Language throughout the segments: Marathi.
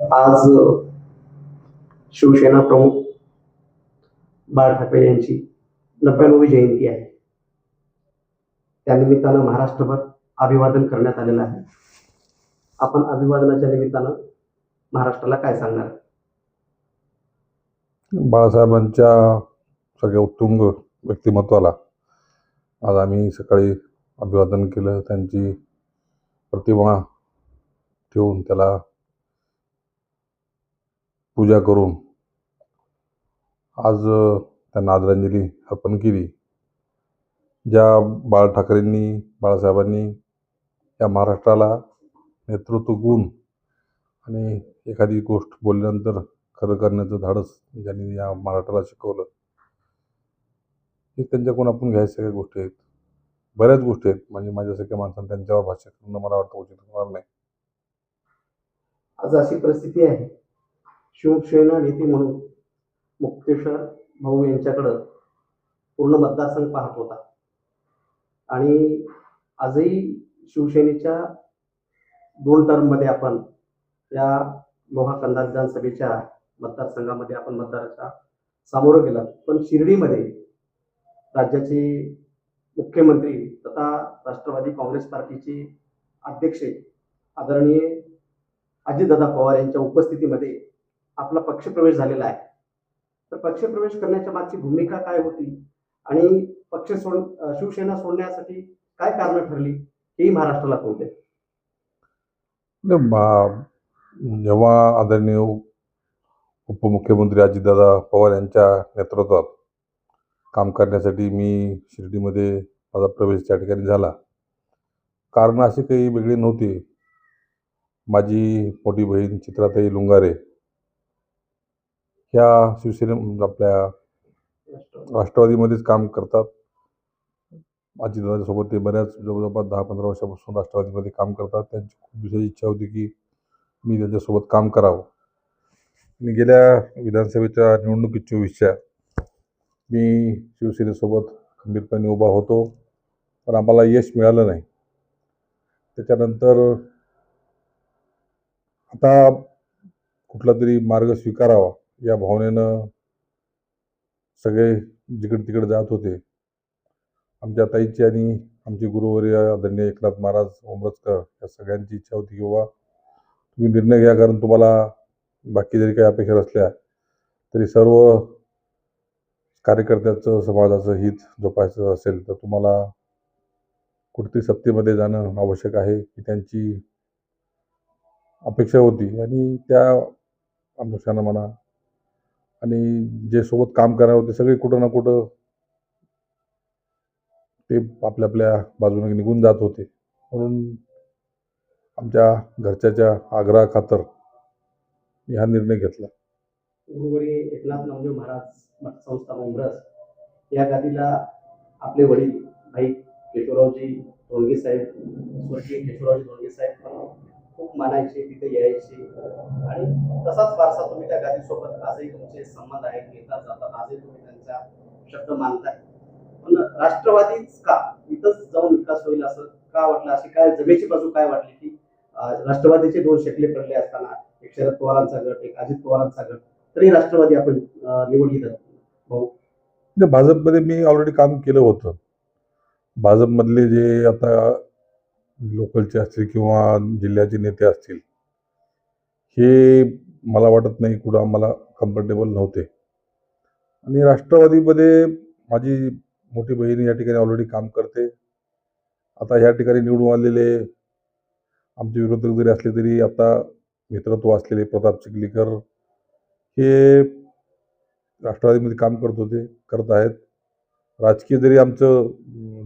आज शिवसेना प्रमुख बाळ ठाकरे यांची नव्याण्णवी जयंती आहे. त्यानिमित्तानं महाराष्ट्रभर अभिवादन करण्यात आलेलं आहे. आपण अभिवादनाच्या निमित्तानं महाराष्ट्राला काय सांगणार? बाळासाहेबांच्या सगळ्या उत्तुंग व्यक्तिमत्वाला आज आम्ही सकाळी अभिवादन केलं. त्यांची प्रतिमा ठेवून त्याला पूजा करून आज त्यांना आदरांजली अर्पण केली. ज्या बाळ ठाकरेंनी बाळासाहेबांनी या महाराष्ट्राला नेतृत्व गुण आणि एखादी गोष्ट बोलल्यानंतर खरं करण्याचं धाडस ज्यांनी या महाराष्ट्राला शिकवलं हे त्यांच्याकडून आपण घ्यायच्या सगळ्या गोष्टी आहेत. बऱ्याच गोष्टी आहेत. म्हणजे माझ्यासारख्या माणसांना त्यांच्यावर भाष्य करणं मला वाटतं उचित होणार नाही. आज अशी परिस्थिती आहे. शिवसेना नेते म्हणून मुक्तेश्वर भाऊ यांच्याकडं पूर्ण मतदारसंघ पाहत होता. आणि आजही शिवसेनेच्या दोन टर्ममध्ये आपण या लोहा कंदा विधानसभेच्या मतदारसंघामध्ये आपण मतदाराच्या सामोरं गेला पण शिर्डीमध्ये राज्याचे मुख्यमंत्री तथा राष्ट्रवादी काँग्रेस पार्टीचे अध्यक्ष आदरणीय अजितदादा पवार यांच्या उपस्थितीमध्ये आपला पक्षप्रवेश झालेला आहे. तर पक्षप्रवेश करण्याच्या मागची भूमिका काय होती? आणि पक्ष सोड शिवसेना सोडण्यासाठी काय कारण ठरली? हेही महाराष्ट्राला कळते जेव्हा आदरणीय उपमुख्यमंत्री अजितदादा पवार यांच्या नेतृत्वात काम करण्यासाठी मी शिर्डीमध्ये माझा प्रवेश त्या ठिकाणी झाला. कारण अशी काही वेगळी नव्हती. माझी मोठी बहीण चित्राताई लुंगारे ह्या शिवसेने आपल्या राष्ट्रवादीमध्येच काम करतात. अजितदादासोबत ते बऱ्याच जवळजवळ दहा पंधरा वर्षापासून राष्ट्रवादीमध्ये काम करतात. त्यांची खूप दिवसाची इच्छा होती की मी त्यांच्यासोबत काम करावं. आणि गेल्या विधानसभेच्या निवडणुकीत चोवीसच्या मी शिवसेनेसोबत खंबीरपणे उभा होतो पण आम्हाला यश मिळालं नाही. त्याच्यानंतर आता कुठला तरी मार्ग स्वीकारावा. या भावनेनं सगळे जिकडे तिकडे जात होते. आमच्या ताईची आणि आमचे गुरुवर्य आदरणीय एकनाथ महाराज ओमरजकर या सगळ्यांची इच्छा होती की बाबा तुम्ही निर्णय घ्या कारण तुम्हाला बाकी जरी काही अपेक्षा नसल्या तरी सर्व कार्यकर्त्याचं समाजाचं हित जोपासायचं असेल तर तुम्हाला कुठेतरी सत्तेमध्ये जाणं आवश्यक आहे की त्यांची अपेक्षा होती. आणि त्या अनुषंगानं म्हणा आणि जे सोबत काम करणार होते सगळे कुठं ना कुठं ते आपल्या आपल्या बाजूने निघून जात होते. म्हणून आमच्या घरच्याच्या आग्रहाखातर मी हा निर्णय घेतला. गुरुवरी एकनाथ नामदेव महाराज संस्था संस्थान या गादीला आपले वडील भाई केशवरावजी धोंडगे साहेब स्वर्गीय केशवरावजी धोंडगे साहेब खूप मानायचे तिथे यायचे. आणि तसाच वारसा तुम्ही त्या गादीसोबत आजही तुमचे संबंध आहेत घेता जातात आजही तुम्ही त्यांचा शब्द मानताय. पण राष्ट्रवादीच का इथंच जाऊन विकास होईल असं का वाटलं? अशी काय जमेची बाजू काय वाटली की राष्ट्रवादीचे दोन शेकले पडले असताना एक शरद पवारांचा गट एक अजित पवारांचा गट तरी राष्ट्रवादी आपण अं, निवडली भाऊ? भाजपमध्ये मी ऑलरेडी काम केलं होतं. भाजपमधले जे आता लोकलचे असतील किंवा जिल्ह्याचे नेते असतील हे मला वाटत नाही कुठं आम्हाला कम्फर्टेबल नव्हते. आणि राष्ट्रवादीमध्ये माझी मोठी बहीण या ठिकाणी ऑलरेडी काम करते. आता ह्या ठिकाणी निवडून आलेले आमचे विरोधक जरी असले तरी आता मित्रत्व असलेले प्रताप चिखलीकर हे राष्ट्रवादीमध्ये काम करत होते करत आहेत. राजकीय जरी आमचं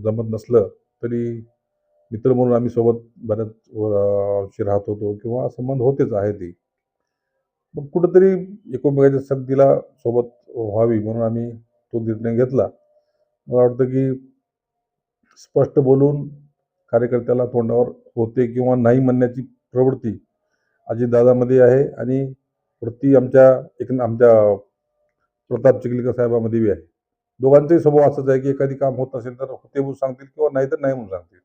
जमत नसलं तरी मित्र म्हणून आम्ही सोबत बऱ्याच वर्षी राहत होतो किंवा संबंध होतेच आहे ते. मग कुठंतरी एकमेकाच्या संगतीला सोबत व्हावी म्हणून आम्ही तो निर्णय घेतला. मला वाटतं की स्पष्ट बोलून कार्यकर्त्याला तोंडावर होते किंवा नाही म्हणण्याची प्रवृत्ती अजितदादामध्ये आहे आणि वृत्ती आमच्या एक आमच्या प्रताप चिखलीकर साहेबामध्ये बी आहे. दोघांचाही स्वभाव असाच आहे की एखादी काम होत असेल तर होते म्हणून सांगतील किंवा नाही तर नाही म्हणून सांगतील.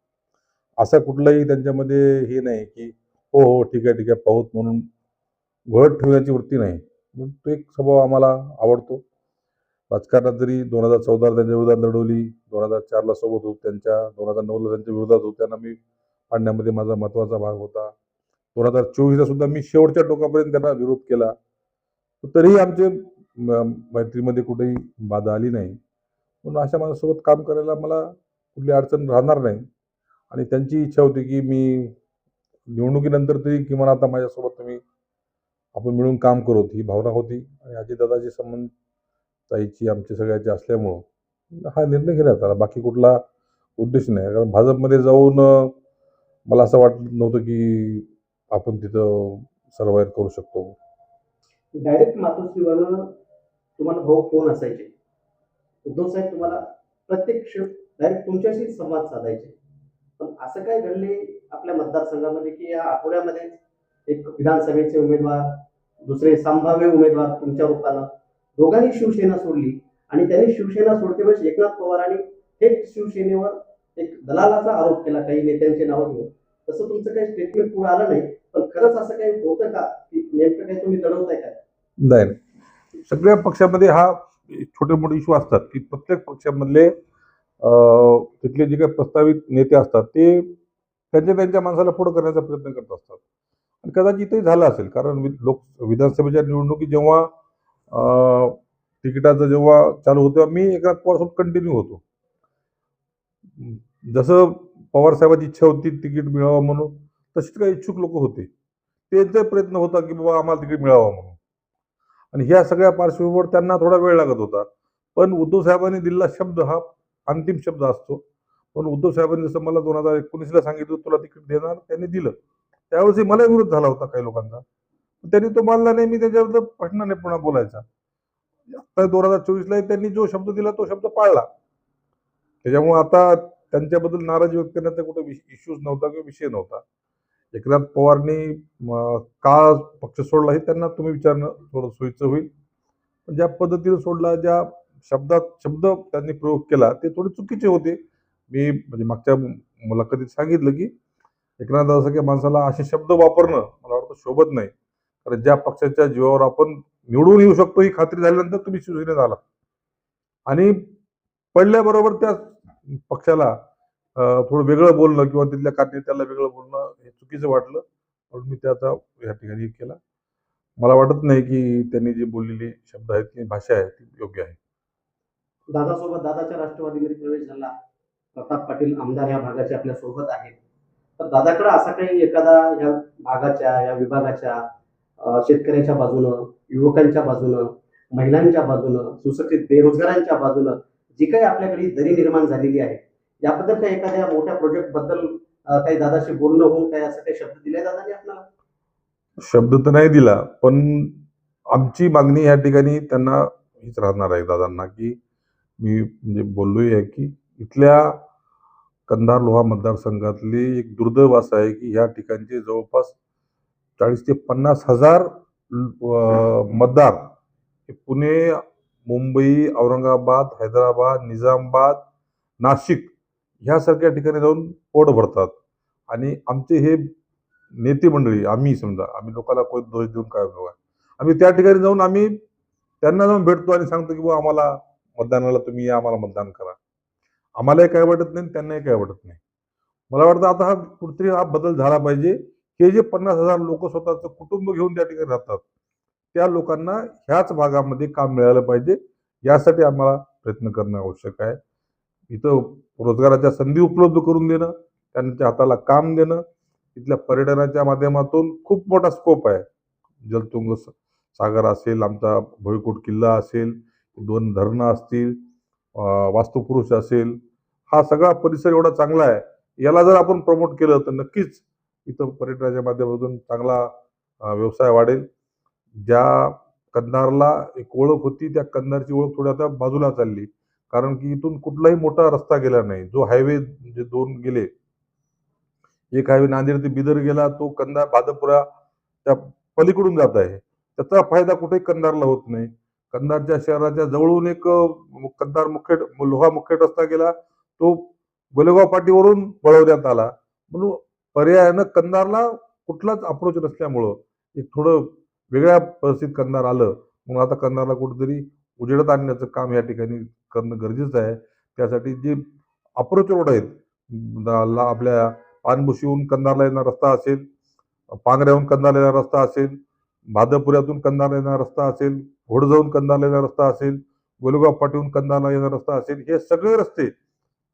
असं कुठलंही त्यांच्यामध्ये हे नाही की हो हो ठीक आहे ठीक आहे पाहूत म्हणून घोळत ठेवण्याची वृत्ती नाही. म्हणून तो एक स्वभाव आम्हाला आवडतो. राजकारणात जरी दोन हजार चौदाला त्यांच्या विरोधात लढवली दोन हजार चारला सोबत होतो त्यांच्या दोन हजार नऊला त्यांच्या विरोधात होतो त्यांना मी पाडण्यामध्ये माझा महत्त्वाचा भाग होता. दोन हजार चोवीसला सुद्धा मी शेवटच्या टोकापर्यंत त्यांना विरोध केला. तरीही आमचे मैत्रीमध्ये कुठेही बाधा आली नाही. म्हणून अशा माझ्यासोबत काम करायला मला कुठली अडचण राहणार नाही. आणि त्यांची इच्छा होती की मी निवडणुकीनंतर तरी किमान आता माझ्यासोबत तुम्ही आपण मिळून काम करू ही भावना होती. आणि अजितदादाची संबंध ताईची आमची सगळ्याची असल्यामुळं हा निर्णय घेण्यात आला. बाकी कुठला उद्देश नाही. कारण भाजपमध्ये जाऊन मला असं वाटलं नव्हतं की आपण तिथं सर्वाईव्ह करू शकतो. डायरेक्ट मातोश्रीवरनं तुम्हाला भाऊ फोन असायचे? उद्धव साहेब तुम्हाला प्रत्यक्ष डायरेक्ट तुमच्याशी संवाद साधायचे. पण असं काय घडले आपल्या मतदारसंघामध्ये की या आठवड्यामध्ये एक विधानसभेचे उमेदवार दुसरे संभाव्य उमेदवार तुमच्या रूपानं दोघांनी शिवसेना सोडली आणि त्यांनी शिवसेना सोडते वेळेस एकनाथ पवारांनी थेट शिवसेनेवर एक दलालाचा आरोप केला काही नेत्यांचे नावं घेऊन. तसं तुमचं काही स्टेटमेंट पुढे आलं नाही पण खरंच असं काही होतं का? की नेमकं काही तुम्ही दडवताय का? नाही. सगळ्या पक्षामध्ये हा छोटे मोठे इश्यू असतात की प्रत्येक पक्षामधले तिथले जे काही प्रस्तावित नेते असतात ते त्यांच्या त्यांच्या माणसाला पुढे करण्याचा प्रयत्न करत असतात. आणि कदाचितही झालं असेल कारण वि- लोक विधानसभेच्या निवडणुकी जेव्हा तिकिटाचं जेव्हा चालू होतं तेव्हा मी एकनाथ पवारसोबत कंटिन्यू होतो. जसं पवारसाहेबाची इच्छा होती तिकीट मिळावं म्हणून तशीच काही इच्छुक लोक होते. त्यांचा प्रयत्न होता की बाबा आम्हाला तिकीट मिळावं म्हणून. आणि ह्या सगळ्या पार्श्वभूमीवर त्यांना थोडा वेळ लागत होता. पण उद्धव साहेबांनी दिलेला शब्द हा अंतिम शब्द असतो. पण उद्धव साहेबांनी जसं मला दोन हजार एकोणीसला सांगितलं तुला तिकीट देणार त्यांनी दिलं. त्यावेळेस मला विरोध झाला होता काही लोकांचा. त्यांनी तो मानला नाही मी त्याच्याबद्दल प्रश्न नाही पुन्हा बोलायचा. आता दोन हजार चोवीसला त्यांनी जो शब्द दिला तो शब्द पाळला. त्याच्यामुळे आता त्यांच्याबद्दल नाराजी व्यक्त करण्याचा कुठं इश्यूज नव्हता किंवा विषय नव्हता. एकनाथ पवारनी का पक्ष सोडला हे त्यांना तुम्ही विचारणं थोडं सोयीचं होईल. पण ज्या पद्धतीने सोडला ज्या शब्दात शब्द त्यांनी प्रयोग केला ते थोडे चुकीचे होते. मी म्हणजे मागच्या मुलाखतीत सांगितलं की एकनाथ असं माणसाला असे शब्द वापरणं मला वाटतं शोभत नाही. कारण ज्या पक्षाच्या जीवावर आपण निवडून येऊ शकतो ही खात्री झाल्यानंतर तुम्ही शिवसेनेत आला. आणि पडल्याबरोबर त्या पक्षाला थोडं वेगळं बोलणं किंवा तिथल्या कार्यनेत्याला वेगळं बोलणं हे चुकीचं वाटलं. म्हणून मी त्याचा या ठिकाणी केला. मला वाटत नाही की त्यांनी जे बोललेले शब्द आहेत की भाषा आहे ती योग्य आहे. दादासोबत दादाच्या राष्ट्रवादीमध्ये प्रवेश झाला. प्रताप पाटील आमदार या भागाचे आपल्यासोबत आहेत. तर दादाकडे असा काही एखादा या भागाच्या या विभागाच्या शेतकऱ्याच्या बाजूनं युवकांच्या बाजूनं महिलांच्या बाजूनं सुशिक्षित बेरोजगारांच्या बाजूनं जी काही आपल्याकडे दरी निर्माण झालेली आहे याबद्दल काही एखाद्या मोठ्या प्रोजेक्टबद्दल काही दादाशी बोलणं होऊन काही असं काही शब्द दिले दादाने आपल्याला? शब्द तर नाही दिला पण आमची मागणी या ठिकाणी त्यांना हीच राहणार आहे दादांना की मी म्हणजे बोललोही आहे की इथल्या कंधार लोहा मतदारसंघातली एक दुर्दैव असं आहे की ह्या ठिकाणचे जवळपास चाळीस ते पन्नास हजार मतदार हे पुणे मुंबई औरंगाबाद हैदराबाद निजामाबाद नाशिक ह्यासारख्या ठिकाणी जाऊन पोट भरतात. आणि आमचे हे नेते मंडळी आम्ही समजा आम्ही लोकांना कोण दोष देऊन काय उपयोग आहे? आम्ही त्या ठिकाणी जाऊन आम्ही त्यांना जाऊन भेटतो आणि सांगतो की बुवा आम्हाला मतदानाला तुम्ही या आम्हाला मतदान करा. आम्हालाही काय वाटत नाही त्यांनाही काय वाटत नाही. मला वाटतं आता हा कुठेतरी हा बदल झाला पाहिजे. हे जे पन्नास हजार लोक स्वतःचं कुटुंब घेऊन त्या ठिकाणी राहतात त्या लोकांना ह्याच भागामध्ये काम मिळालं पाहिजे. यासाठी आम्हाला प्रयत्न करणं आवश्यक आहे. इथं रोजगाराच्या संधी उपलब्ध करून देणं त्यांच्या हाताला काम देणं इथल्या पर्यटनाच्या माध्यमातून खूप मोठा स्कोप आहे. जलतुंग स- सागर असेल आमचा भोईकोट किल्ला असेल दोन धरणं असतील वास्तुपुरुष असेल हा सगळा परिसर एवढा चांगला आहे. याला जर आपण प्रमोट केलं तर नक्कीच इथं पर्यटनाच्या माध्यमातून चांगला व्यवसाय वाढेल. ज्या कंधारला एक ओळख होती त्या कंधारची ओळख थोडी आता बाजूला चालली. कारण की इथून कुठलाही मोठा रस्ता गेला नाही. जो हायवे जे दोन गेले एक हायवे नांदेड ते बिदर गेला तो कंधार भादपुरा त्या पलीकडून जात आहे. त्याचा फायदा कुठेही कंधारला होत नाही. कंधारच्या शहराच्या जवळून एक कंधार मुख्य लोहा मुख्य रस्ता गेला. तो गोलेगाव पाटीवरून वळवण्यात आला. म्हणून पर्यायानं कंधारला कुठलाच अप्रोच नसल्यामुळं एक थोडं वेगळ्या परिस्थितीत कंधार आलं. म्हणून आता कंधारला कुठेतरी उजेडत आणण्याचं काम या ठिकाणी करणं गरजेचं आहे. त्यासाठी जे अप्रोच रोड आहेत ला- आपल्या पानभुशीहून कंधारला येणारा रस्ता असेल पांगऱ्याहून कंधारला येणारा रस्ता असेल भादपुऱ्यातून कंधारला येणारा रस्ता असेल घोडजाऊन कंदाला येणारा रस्ता असेल गोलगाव पाठवून कंदाला येणारा रस्ता असेल हे सगळे रस्ते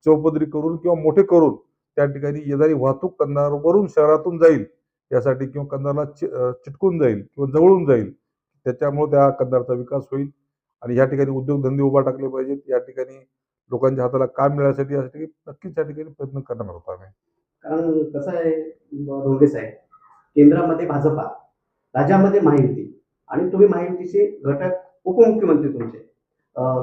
चौपदरी करून किंवा मोठे करून त्या ठिकाणी येणारी वाहतूक कंधारवरून शहरातून जाईल. यासाठी किंवा कंदाला चिटकून जाईल किंवा जवळून जाईल. त्याच्यामुळे त्या कंधारचा विकास होईल आणि या ठिकाणी उद्योगधंदे उभा टाकले पाहिजेत. या ठिकाणी लोकांच्या हाताला काम मिळण्यासाठी यासाठी नक्कीच या ठिकाणी प्रयत्न करणार होतो आम्ही. कारण कसं आहे साहेब केंद्रामध्ये भाजपा राज्यामध्ये महायुती. आणि तुम्ही माहितीचे घटक उपमुख्यमंत्री तुमचे.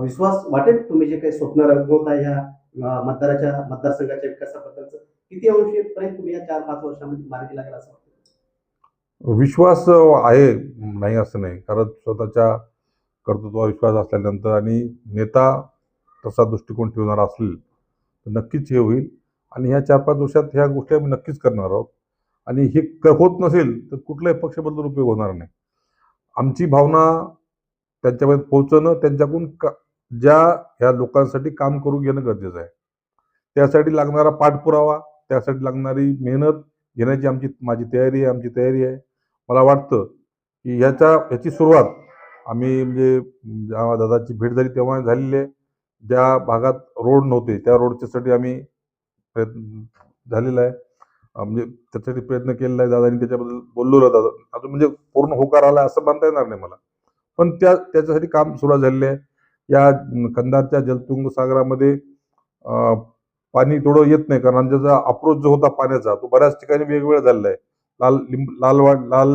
विश्वास वाटेल तुम्ही जे काही स्वप्न रंगवता या मतदाराच्या मतदारसंघाच्या विकासाबद्दलचं? किती अंशपर्यंत तुम्ही या चार पाच वर्षामध्ये मार्गी लागेल असं वाटतं? विश्वास आहे नाही असं नाही. कारण स्वतःच्या कर्तृत्वावर विश्वास असल्यानंतर आणि नेता तसा दृष्टिकोन ठेवणारा असेल तर नक्कीच हे होईल. आणि ह्या चार पाच वर्षात ह्या गोष्टी आम्ही नक्कीच करणार आहोत. आणि हे क होत नसेल तर कुठल्याही पक्षाबद्दल उपयोग होणार नाही. आमची भावना त्यांच्यापर्यंत पोहोचणं त्यांच्याकडून का ज्या ह्या लोकांसाठी काम करून घेणं गरजेचं आहे. त्यासाठी लागणारा पाठपुरावा त्यासाठी लागणारी मेहनत घेण्याची आमची माझी तयारी आहे आमची तयारी आहे. मला वाटतं की ह्याच्या ह्याची सुरुवात आम्ही म्हणजे जेव्हा दादाची भेट झाली तेव्हा झालेली आहे. ज्या भागात रोड नव्हते त्या रोडच्यासाठी आम्ही प्रयत्न झालेला आहे. म्हणजे त्याच्यासाठी प्रयत्न केलेला आहे दादानी त्याच्याबद्दल बोललो दादा. अजून म्हणजे पूर्ण होकार आला असं मानता येणार नाही मला. पण त्या त्याच्यासाठी काम सुरू झालेलं आहे. या कंधारच्या जलतुंग सागरामध्ये पाणी थोडं येत नाही कारण त्याचा अप्रोच जो होता पाण्याचा तो बऱ्याच ठिकाणी वेगवेगळा झालेला आहे. लाल लिंब लालवाड लाल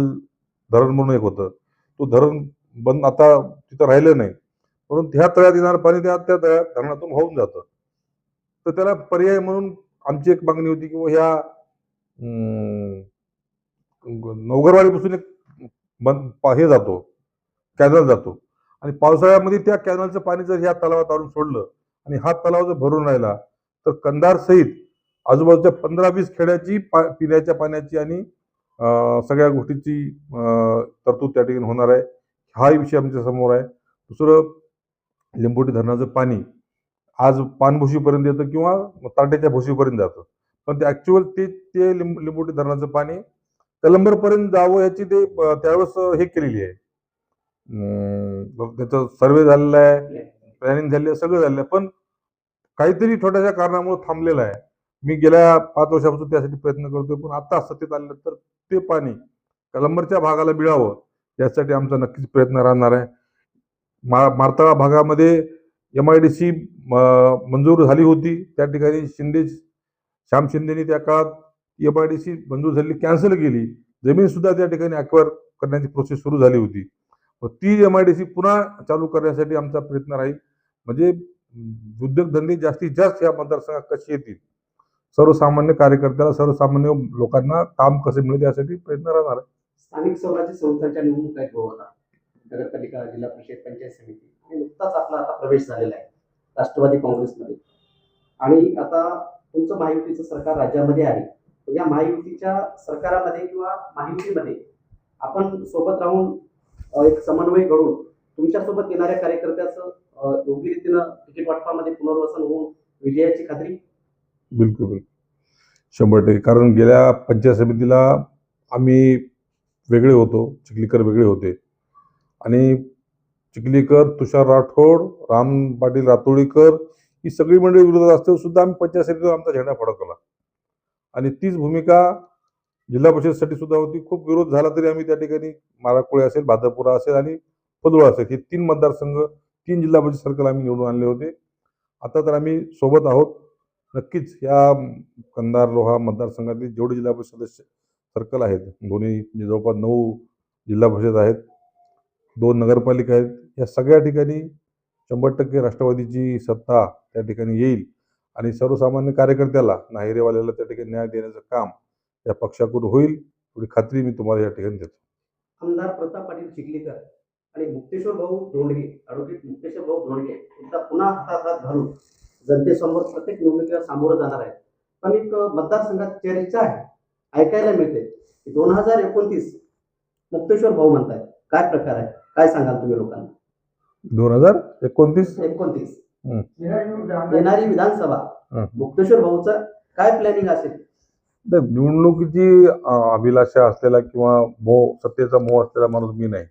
धरण म्हणून एक होतं. तो धरण बंद आता तिथं राहिलं नाही. म्हणून ह्या तळ्यात येणारं पाणी त्या त्या तळ्यात धरणातून वाहून जातं. तर त्याला पर्याय म्हणून आमची एक मागणी होती की ह्या नवगरवाडीपासून एक बंद हे जातो कॅनल जातो. आणि पावसाळ्यामध्ये त्या कॅनलचं पाणी जर ह्या तलावात आणून सोडलं आणि हा तलाव जर भरून राहिला तर कंधार सहित आजूबाजूच्या पंधरा वीस खेड्याची पा पिण्याच्या पाण्याची आणि सगळ्या गोष्टीची तरतूद त्या ठिकाणी होणार आहे. हाही विषय आमच्यासमोर आहे. दुसरं लिंबोटी धरणाचं पाणी आज पानभुशीपर्यंत येतं किंवा ताट्याच्या भुशीपर्यंत जातं. पण ते ऍक्च्युअल ते ते लिंब लिंबोटी धरणाचं पाणी कलंबरपर्यंत जावं याची ते त्यावेळेस हे केलेली आहे. त्याचं त्याचा सर्वे झालेला आहे प्लॅनिंग झाले आहे सगळं झालेलं आहे. पण काहीतरी छोट्याशा कारणामुळे थांबलेलं आहे. मी गेल्या पाच वर्षापासून त्यासाठी प्रयत्न करतोय पण आता सत्तेत आलेलं तर ते पाणी कलंबरच्या भागाला मिळावं यासाठी आमचा नक्कीच प्रयत्न राहणार आहे. मा मारताळा भागामध्ये एम आय डी सी मंजूर झाली होती. त्या ठिकाणी शिंदे श्याम शिंदेनी त्या काळात एम आय डी सी मंजूर झाली कॅन्सल केली. जमीन सुद्धा त्या ठिकाणी अक्वायर करण्याची प्रोसेस सुरू झाली होती. मग ती एम आय डी सी पुन्हा चालू करण्यासाठी आमचा प्रयत्न राहील. म्हणजे उद्योगधंदे जास्तीत जास्त या मतदारसंघात कसे येतील? सर्वसामान्य कार्यकर्त्याला सर्वसामान्य लोकांना काम कसे मिळेल यासाठी प्रयत्न राहणार आहे. स्थानिक स्वराज्य संस्थांच्या निवडणूक आहेत भाऊ नगरपालिका जिल्हा परिषद पंचायत समिती. आणि नुकताच आपला आता प्रवेश झालेला आहे. राष्ट्रवादी काँग्रेसमध्ये. आणि आता तुमचं महायुतीचं सरकार राज्यामध्ये आहे या महायुतीच्या सरकारामध्ये किंवा महायुतीमध्ये आपण सोबत राहून एक समन्वय घडून तुमच्यासोबत येणाऱ्या कार्यकर्त्याचं योग्य रीतीनं तिकीट वाटपामध्ये पुनर्वसन होऊन विजयाची खात्री? बिलकुल बिलकुल. शंभर टक्के. कारण गेल्या पंचायत समितीला आम्ही वेगळे होतो चिखलीकर वेगळे होते. आणि चिखलीकर तुषार राठोड राम पाटील रातोळीकर ही सगळी मंडळी विरोधात असते सुद्धा आम्ही पंचायत समितीवर आमचा झेंडा फडकवला आणि तीच भूमिका जिल्हा परिषदेसाठी सुद्धा होती. खूप विरोध झाला तरी आम्ही त्या ठिकाणी माराकोळे असेल भादपुरा असेल आणि पदुळा असेल हे तीन मतदारसंघ तीन जिल्हा परिषद सर्कल आम्ही निवडून आणले होते. आता तर आम्ही सोबत आहोत. नक्कीच या कंधार लोहा मतदारसंघातील जेवढे जिल्हा परिषद सदस्य सर्कल आहेत दोन्ही म्हणजे जवळपास नऊ जिल्हा परिषद आहेत दोन नगरपालिका आहेत या सगळ्या ठिकाणी शंभर टक्के राष्ट्रवादीची सत्ता त्या ठिकाणी येईल. आणि सर्वसामान्य कार्यकर्त्याला नाहिरेवाल्याला त्या ठिकाणी न्याय देण्याचं काम या पक्षाकडून होईल थोडी खात्री मी तुम्हाला या ठिकाणी देतो. आमदार प्रताप पाटील चिखलीकर आणि मुक्तेश्वर भाऊ धोंडगे ॲडव्होकेट मुक्तेश्वर भाऊ धोंडगे एकदा पुन्हा हातात हात घालून जनतेसमोर प्रत्येक निवडणुकीला सामोरं जाणार आहेत. पण एक मतदारसंघात चर्चा आहे ऐकायला मिळते की दोन हजार एकोणतीस मुक्तेश्वर भाऊ म्हणतायत. काय प्रकार आहे? काय सांगाल तुम्ही लोकांना? दोन हजार एकोणतीस? एकोणतीस. हम्म. येणारी विधानसभा. हम्म. मुक्तेश्वर भाऊचा काय प्लॅनिंग असेल? नाही, निवडणुकीची अं, अभिलाषा असलेला किंवा मोह सत्तेचा मोह असलेला माणूस मी नाही.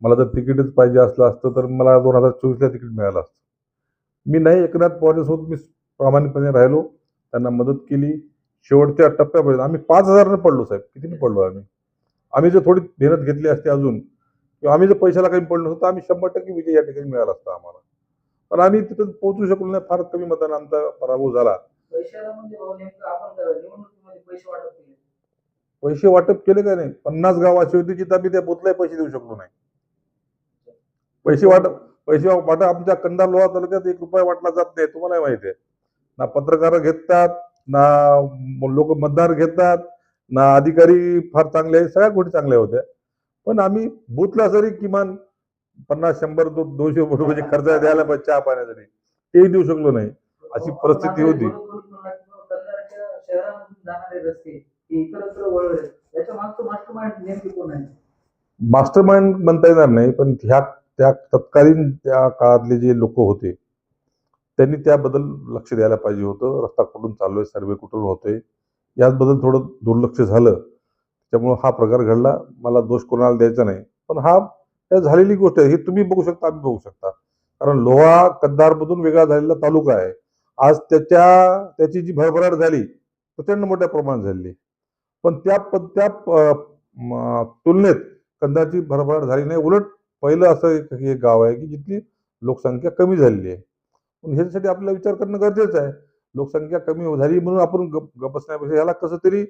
मला जर तिकीटच पाहिजे असलं असतं तर मला दोन हजार चोवीसला तिकीट मिळालं असतं. मी नाही एकनाथ पवारांसोबत मी प्रामाणिकपणे राहिलो. त्यांना मदत केली. शेवटच्या टप्प्यापर्यंत आम्ही पाच हजारनं पडलो साहेब. किती पडलो आम्ही? आम्ही जर थोडी मेहनत घेतली असती अजून किंवा आम्ही जर पैशाला काही पडलो नसतं तर आम्ही शंभर टक्के विजय या ठिकाणी मिळाला असता आम्हाला. पण आम्ही तिथं पोहोचू शकलो नाही फार कमी मतानं आमचा पराभव झाला. म्हणजे पैसे वाटप केले. पैसे वाटप केले का नाही पन्नास गाव अशी होती जिथं आम्ही त्या बोतलाही पैसे देऊ शकलो नाही. पैसे वाटप पैसे वाटप आमच्या कंधार लोहा तालुक्यात एक रुपया वाटला जात नाही तुम्हाला माहिती आहे. ना पत्रकार घेतात ना लोक मतदार घेतात ना अधिकारी फार चांगले आहेत सगळ्या गोष्टी चांगल्या होत्या. पण आम्ही बुथला जरी किमान पन्नास शंभर दो दोनशे रुपयाची खर्च द्यायला पाहिजे चहा पाण्यासाठी तेही देऊ शकलो नाही. अशी परिस्थिती होती. हे याच्या मागचं मास्टर माइंड आहे? म्हणता येणार नाही पण ह्या त्या तत्कालीन त्या काळातले जे लोक होते त्यांनी त्याबद्दल लक्ष द्यायला पाहिजे होतं. रस्ता कुठून चाललोय सर्वे कुठून होतोय याबद्दल थोडं दुर्लक्ष झालं. त्यामुळं हा प्रकार घडला. मला दोष कोणाला द्यायचा नाही. पण हा त्या झालेली गोष्ट आहे. हे तुम्ही बघू शकता आम्ही बघू शकता. कारण लोहा कंधारमधून वेगळा झालेला तालुका आहे. आज त्याच्या त्याची जी भरभराट झाली प्रचंड मोठ्या प्रमाणात झालेली आहे. पण त्या प- त्या प- म- तुलनेत कंदाची भरभराट झाली नाही. उलट पहिलं असं एक गाव आहे की जिथली लोकसंख्या कमी झालेली आहे. पण ह्याच्यासाठी आपल्याला विचार करणं गरजेचं आहे. लोकसंख्या कमी झाली म्हणून आपण गप गप बसण्यापेक्षा याला कसं तरी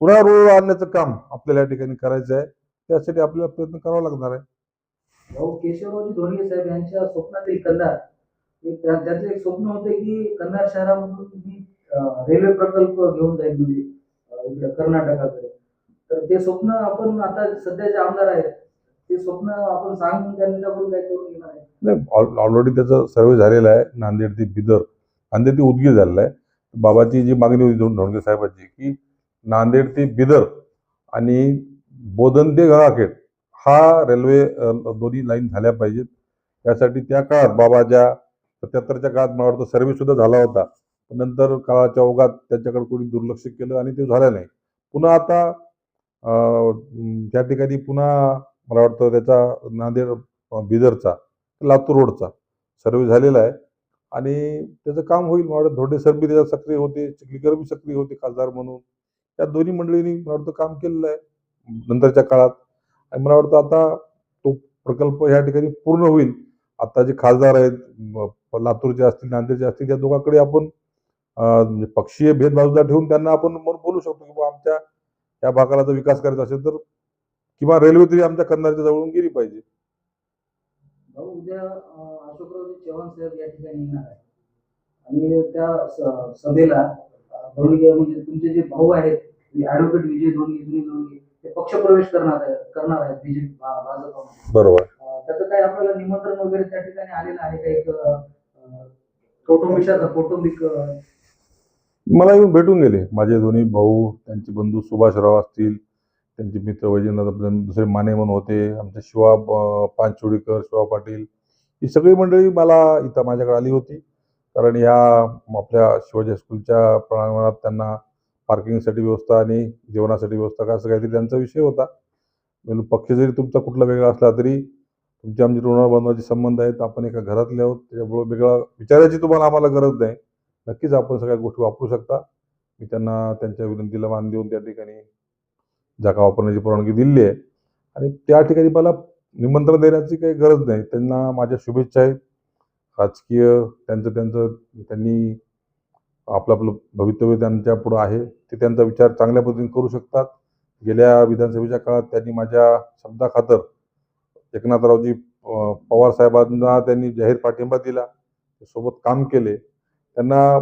पुन्हा रोड आणण्याचं काम आपल्याला या ठिकाणी करायचं आहे. त्यासाठी आपल्याला प्रयत्न करावा लागणार आहे. भाऊ केशवरावजी धोंडगे साहेब यांच्या स्वप्नातील कंधार. हे त्या- त्यांचं एक स्वप्न होतं की कंधार शहरामधून मी अं, रेल्वे प्रकल्प घेऊन जाईल म्हणजे अं, इकडे कर्नाटकाकडे. तर ते स्वप्न आपण आता सध्याचे आमदार आहेत ते स्वप्न आपण सांगून त्यांच्याकडून काय करून घेणार आहे नाही ऑलरेडी त्याचा सर्वे झालेला आहे. नांदेड ते बिदर नांदेड ते उदगीर झालेला आहे. बाबाची जी मागणी होती दोन ढोणगे साहेबांची की नांदेड ते बिदर आणि बोधन ते गळाखेड हा रेल्वे दोन्ही लाईन झाल्या पाहिजेत. यासाठी त्या काळात बाबाच्या सत्याहत्तरच्या काळात मला वाटतं सर्वे सुद्धा झाला होता. पण नंतर काळाच्या ओघात त्याच्याकडे कोणी दुर्लक्ष केलं आणि ते झालं नाही. पुन्हा आता त्या ठिकाणी पुन्हा मला वाटतं त्याचा नांदेड बिदरचा लातूर रोडचा सर्वे झालेला आहे. आणि त्याचं काम होईल. मला वाटतं धोडे सर बी त्याच्यात सक्रिय होते. चिखलीकर बी सक्रिय होते खासदार म्हणून. या दोन्ही मंडळींनी मला वाटतं काम केलेलं आहे नंतरच्या काळात. आणि मला वाटतं आता तो प्रकल्प ह्या ठिकाणी पूर्ण होईल. आता जे खासदार आहेत लातूरचे असतील नांदेडचे असतील त्या दोघांकडे आपण म्हणजे पक्षीय भेद बाजूला ठेवून त्यांना आपण बोलू शकतो की आमच्या या भागाला जर विकास करायचा असेल तर किंवा रेल्वे तरी आमच्या कंधारच्या जवळून गेली पाहिजे. उद्या अशोकरावजी चव्हाण साहेब या ठिकाणी येणार आहे आणि त्या सभेला म्हणजे तुमचे जे भाऊ आहेत ऍडव्होकेट विजय धोंडगे सुनील धोंडगे ते पक्षप्रवेश करणार आहेत करणार आहेत बीजेपी भाजपमध्ये. बरोबर. त्याचं काही आपल्याला निमंत्रण वगैरे त्या ठिकाणी आलेलं आहे का एक कौटुंबिक कौटुंबिक. मला येऊन भेटून गेले. माझे दोन्ही भाऊ त्यांचे बंधू सुभाषराव असतील त्यांचे मित्र वैजनाथ दुसरे माने म्हणून होते आमचे शिवा पानचोडीकर शिवा पाटील ही सगळी मंडळी मला इथं माझ्याकडे आली होती. कारण ह्या आपल्या शिवाजी हायस्कूलच्या प्रांगणात त्यांना पार्किंगसाठी व्यवस्था आणि जेवणासाठी व्यवस्था का असं काहीतरी त्यांचा विषय होता. म्हणून पक्ष जरी तुमचा कुठला वेगळा असला तरी तुमच्या म्हणजे आमचे ऋणबांधवाचे संबंध आहेत आपण एका घरातले आहोत त्याच्यामुळे वेगळा विचारायची तुम्हाला आम्हाला गरज नाही. नक्कीच आपण सगळ्या गोष्टी वापरू शकता. मी त्यांना त्यांच्या विनंतीला मान देऊन त्या ठिकाणी जागा वापरण्याची परवानगी दिली आहे. आणि त्या ठिकाणी मला निमंत्रण देण्याची काही गरज नाही. त्यांना माझ्या शुभेच्छा आहेत. राजकीय त्यांचं त्यांचं त्यांनी आपलं आपलं भवितव्य त्यांच्या पुढं आहे ते त्यांचा विचार चांगल्या पद्धतीने करू शकतात. गेल्या विधानसभेच्या काळात त्यांनी माझ्या शब्दाखातर एकनाथरावजी पवार साहेबांना त्यांनी जाहीर पाठिंबा दिला सोबत काम केले. त्यांना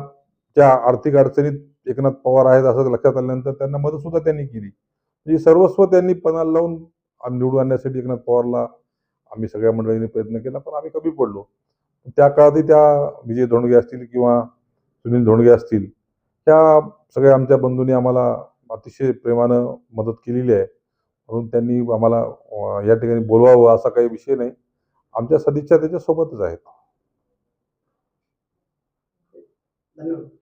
त्या आर्थिक अडचणीत एकनाथ पवार आहेत असं लक्षात आल्यानंतर त्यांना मदत सुद्धा त्यांनी केली. म्हणजे सर्वस्व त्यांनी पणाला लावून निवडून आणण्यासाठी एकनाथ पवारला आम्ही सगळ्या मंडळींनी प्रयत्न केला पण आम्ही कमी पडलो. त्या काळातही त्या विजय धोंडगे असतील किंवा सुनील धोंडगे असतील त्या सगळ्या आमच्या बंधूंनी आम्हाला अतिशय प्रेमानं मदत केलेली आहे. म्हणून त्यांनी आम्हाला या ठिकाणी बोलवावं असा काही विषय नाही. आमच्या सदिच्छा त्याच्यासोबतच आहेत. धन्यवाद.